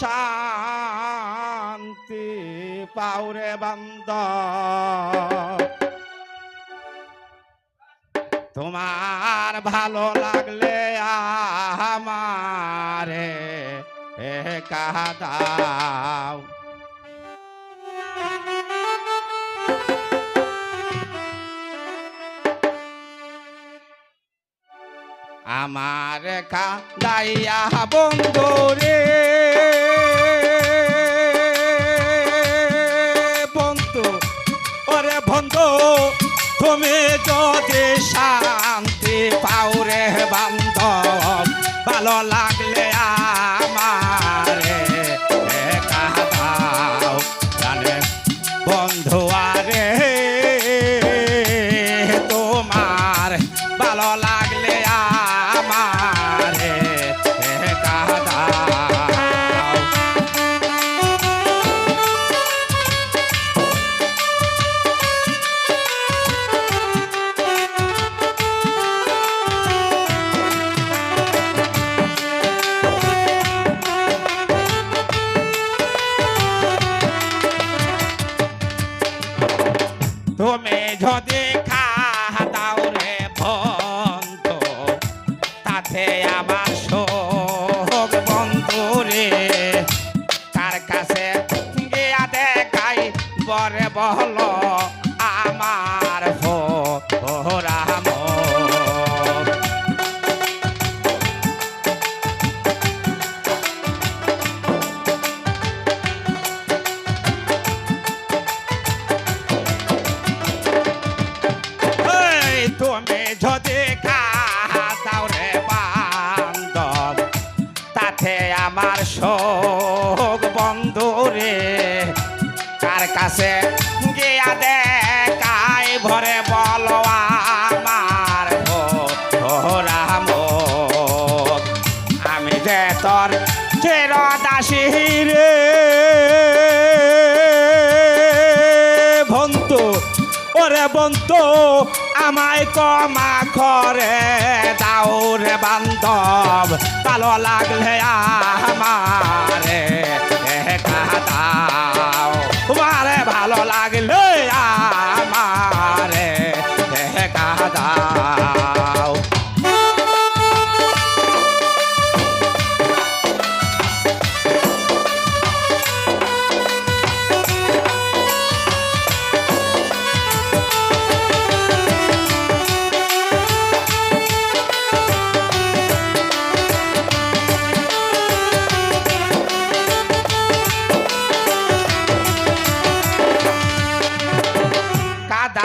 শান্তি পাউরে বান্দ। তোমার ভালো লাগলে আমারে কাদাও আমার কাদাইয়া বন্ধু রে ভালো লাগলে আমারে বন্ধু আরে তোমার ভালো লাগলে তুমি যদি খাও রে বন্ধু, তাতে আমার শোক বন্ধু রে। তার কাছে গিয়া দেখাই বরে বল? আমার শোক বন্ধু রে। কার কাছে গিয়া দেখাই ভরে বলো আমার? রাম আমি যে তোর চির দাসী রে। বন্ধু, ওরে বন্ধু, আমায় কমা করে দাও রে বান্ধব ভালো লাগলে আমারে।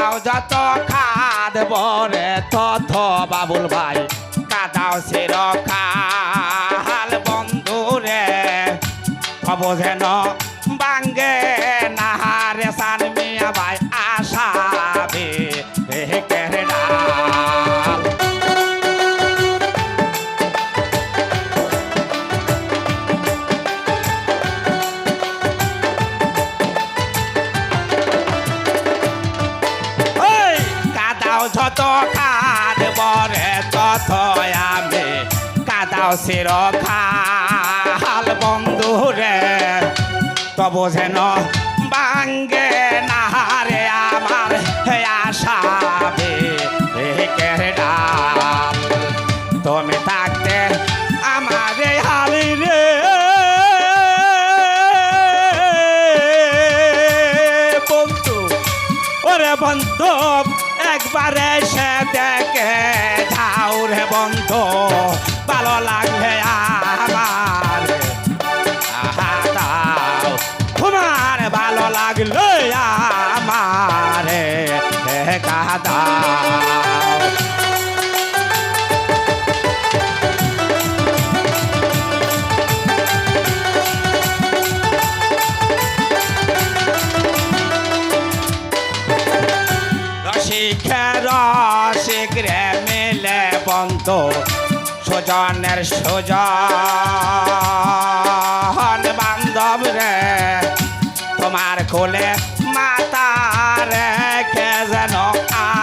কাদাও যত খাদ বরে থ বাবুল ভাই কাদাও সের খাল বন্ধু রে খব তত আমি কাদাও সির খাল বন্ধু রে, তবু যেন বাঙ্গে নাহারে আমার আশাবে কেরে ডাল। তুমি থাকতে আমার রে বন্ধু ভালো লাগলে আমার। তোমার ভালো লাগলে আমারে। দাও রসিকের রসিক রে মিলে সোজনের সুজন বান্ধব রে তোমার কোলে মাতা কে যেন আমার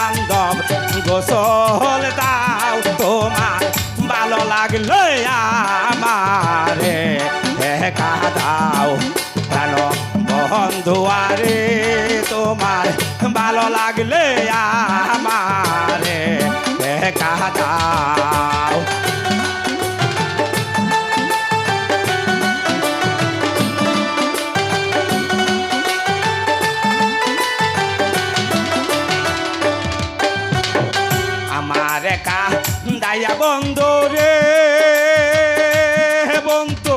বান্ধব গোসল দাও? তোমার ভালো লাগল আমারে একা দাও। কেন বন্ধুয়ারে তোমার ভালো লাগলে আমারে একা দাও। দায়া বন্ধু রে বন্ধু।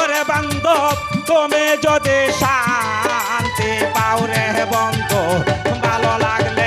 ওরে বান্ধব তুমি যদি শান্তি পাও রে বন্ধু। ভালো লাগলে